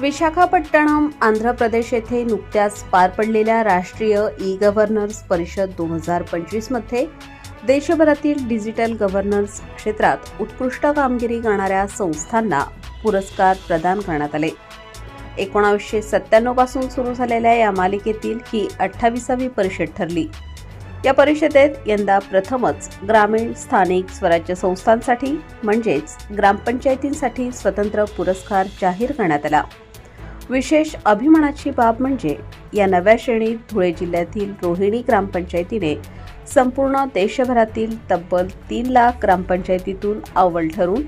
विशाखापट्टणम आंध्र प्रदेश येथे नुकत्याच पार पडलेल्या राष्ट्रीय ई गव्हर्नर्स परिषद दोन हजार पंचवीसमध्ये देशभरातील डिजिटल गव्हर्नन्स क्षेत्रात उत्कृष्ट कामगिरी करणाऱ्या संस्थांना पुरस्कार प्रदान करण्यात आले. एकोणावीसशे सत्त्याण्णवपासून सुरू झालेल्या या मालिकेतील ही अठ्ठावीसावी परिषद ठरली. या परिषदेत यंदा प्रथमच ग्रामीण स्थानिक स्वराज्य संस्थांसाठी म्हणजेच ग्रामपंचायतींसाठी स्वतंत्र पुरस्कार जाहीर करण्यात आला. विशेष अभिमानाची बाब म्हणजे या नव्या श्रेणीत धुळे जिल्ह्यातील रोहिणी ग्रामपंचायतीने संपूर्ण देशभरातील तब्बल तीन लाख ग्रामपंचायतीतून अव्वल ठरून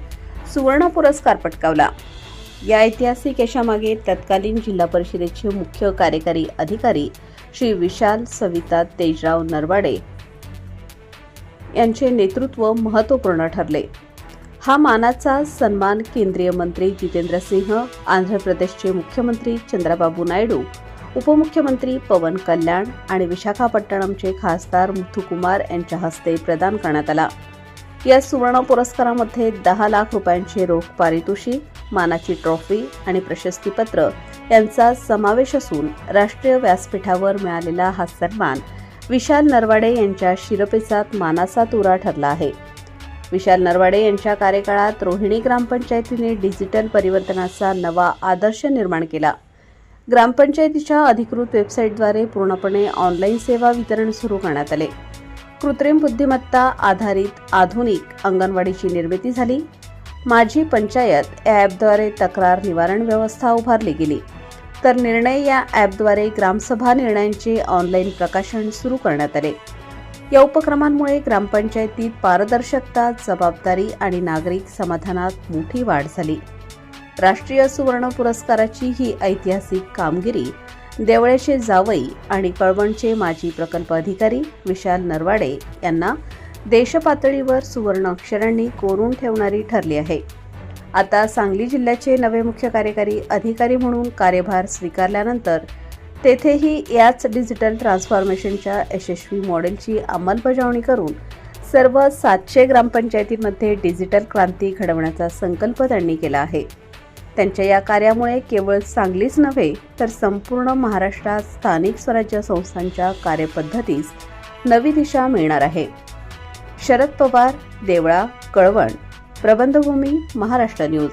सुवर्ण पुरस्कार पटकावला. या ऐतिहासिक यशामागे तत्कालीन जिल्हा परिषदेचे मुख्य कार्यकारी अधिकारी श्री विशाल सविता तेजराव नरवाडे यांचे नेतृत्व महत्त्वपूर्ण ठरले. हा मानाचा सन्मान केंद्रीय मंत्री जितेंद्र सिंह आंध्र प्रदेशचे मुख्यमंत्री चंद्राबाबू नायडू उपमुख्यमंत्री पवन कल्याण आणि विशाखापट्टणमचे खासदार मुथुकुमार यांच्या हस्ते प्रदान करण्यात आला. या सुवर्ण पुरस्कारामध्ये दहा लाख रुपयांचे रोख पारितोषिक मानाची ट्रॉफी आणि प्रशस्तीपत्र यांचा समावेश असून राष्ट्रीय व्यासपीठावर मिळालेला हा सन्मान विशाल नरवाडे यांच्या शिरपेचात मानाचा तुरा ठरला आहे. विशाल नरवाडे यांच्या कार्यकाळात रोहिणी ग्रामपंचायतीने डिजिटल परिवर्तनाचा नवा आदर्श निर्माण केला. ग्रामपंचायतीच्या अधिकृत वेबसाईटद्वारे पूर्णपणे ऑनलाईन सेवा वितरण सुरू करण्यात आले. कृत्रिम बुद्धिमत्ता आधारित आधुनिक अंगणवाडीची निर्मिती झाली. माझी पंचायत या ॲपद्वारे तक्रार निवारण व्यवस्था उभारली गेली. तर निर्णय या ॲपद्वारे ग्रामसभा निर्णयांचे ऑनलाईन प्रकाशन सुरू करण्यात आले. या उपक्रमांमुळे ग्रामपंचायतीत पारदर्शकता जबाबदारी आणि नागरिक समाधानात मोठी वाढ झाली. राष्ट्रीय सुवर्ण पुरस्काराची ही ऐतिहासिक कामगिरी देवळ्याचे जावई आणि कळवणचे माजी प्रकल्प अधिकारी विशाल नरवाडे यांना देशपातळीवर सुवर्ण अक्षरांनी कोरून ठेवणारी ठरली आहे. आता सांगली जिल्ह्याचे नवे मुख्य कार्यकारी अधिकारी म्हणून कार्यभार स्वीकारल्यानंतर तेथेही याच डिजिटल ट्रान्सफॉर्मेशनच्या यशस्वी मॉडेलची अंमलबजावणी करून सर्व सातशे ग्रामपंचायतींमध्ये डिजिटल क्रांती घडवण्याचा संकल्प त्यांनी केला आहे. त्यांच्या या कार्यामुळे केवळ सांगलीच नव्हे तर संपूर्ण महाराष्ट्रात स्थानिक स्वराज्य संस्थांच्या कार्यपद्धतीस नवी दिशा मिळणार आहे. शरद पवार देवळा कळवण प्रबंधभूमी महाराष्ट्र न्यूज.